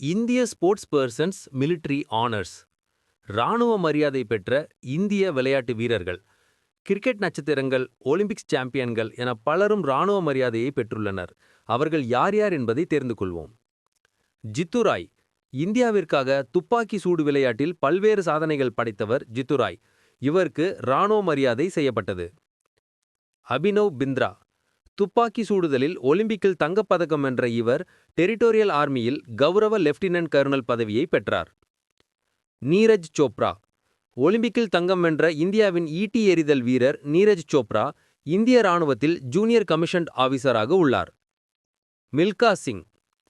இந்திய sports persons military honours. இராணுவ மரியாதை பெற்ற இந்திய விளையாட்டு வீரர்கள். கிரிக்கெட் நட்சத்திரங்கள் ஒலிம்பிக்ஸ் சாம்பியன்கள் என பலரும் இராணுவ மரியாதையை பெற்றுள்ளனர். அவர்கள் யார் யார் என்பதை தெரிந்து கொள்வோம். ஜித்துராய். இந்தியாவிற்காக துப்பாக்கி சூடு விளையாட்டில் பல்வேறு சாதனைகள் படைத்தவர் ஜித்துராய். இவருக்கு இராணுவ மரியாதை செய்யப்பட்டது. அபினவ் பிந்த்ரா. துப்பாக்கி சூடுதலில் ஒலிம்பிக்கில் தங்கப்பதக்கம் வென்ற இவர் டெரிட்டோரியல் ஆர்மியில் கௌரவ லெப்டினன்ட் கர்னல் பதவியை பெற்றார். நீரஜ் சோப்ரா. ஒலிம்பிக்கில் தங்கம் வென்ற இந்தியாவின் ஈட்டி எறிதல் வீரர் நீரஜ் சோப்ரா இந்திய ராணுவத்தில் ஜூனியர் கமிஷன்ட் ஆபீசராக உள்ளார். மில்கா சிங்.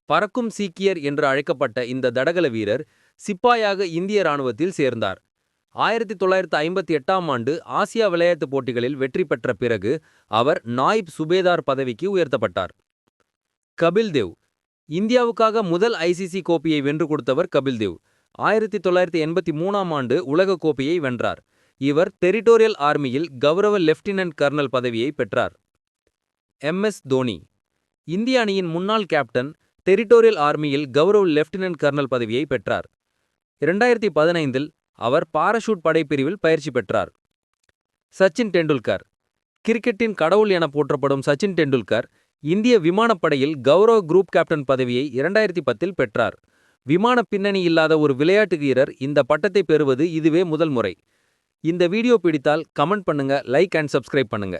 பறக்கும் சீக்கியர் என்று அழைக்கப்பட்ட இந்த தடகள வீரர் சிப்பாயாக இந்திய ராணுவத்தில் சேர்ந்தார். ஆயிரத்தி தொள்ளாயிரத்து ஐம்பத்தி எட்டாம் ஆண்டு ஆசியா விளையாட்டுப் போட்டிகளில் வெற்றி பெற்ற பிறகு அவர் நாயிப் சுபேதார் பதவிக்கு உயர்த்தப்பட்டார். கபில் தேவ் இந்தியாவுக்காக முதல் ஐசிசி கோப்பையை வென்று கொடுத்தவர் கபில் தேவ். ஆயிரத்தி தொள்ளாயிரத்தி எண்பத்தி மூணாம் ஆண்டு உலக கோப்பையை வென்றார். இவர் டெரிட்டோரியல் ஆர்மியில் கௌரவ லெப்டினன்ட் கர்னல் பதவியை பெற்றார். எம். எஸ். தோனி இந்திய அணியின் முன்னாள் கேப்டன் டெரிட்டோரியல் ஆர்மியில் கௌரவ லெப்டினன்ட் கர்னல் பதவியை பெற்றார். இரண்டாயிரத்தி பதினைந்தில் அவர் பாராஷூட் படைப்பிரிவில் பயிற்சி பெற்றார். சச்சின் டெண்டுல்கர். கிரிக்கெட்டின் கடவுள் என போற்றப்படும் சச்சின் டெண்டுல்கர் இந்திய விமானப்படையில் கௌரவ குரூப் கேப்டன் பதவியை இரண்டாயிரத்தி பத்தில் பெற்றார். விமான பின்னணி இல்லாத ஒரு விளையாட்டு வீரர் இந்த பட்டத்தை பெறுவது இதுவே முதல் முறை. இந்த வீடியோ பிடித்தால் கமெண்ட் பண்ணுங்க லைக் அண்ட் சப்ஸ்கிரைப் பண்ணுங்க.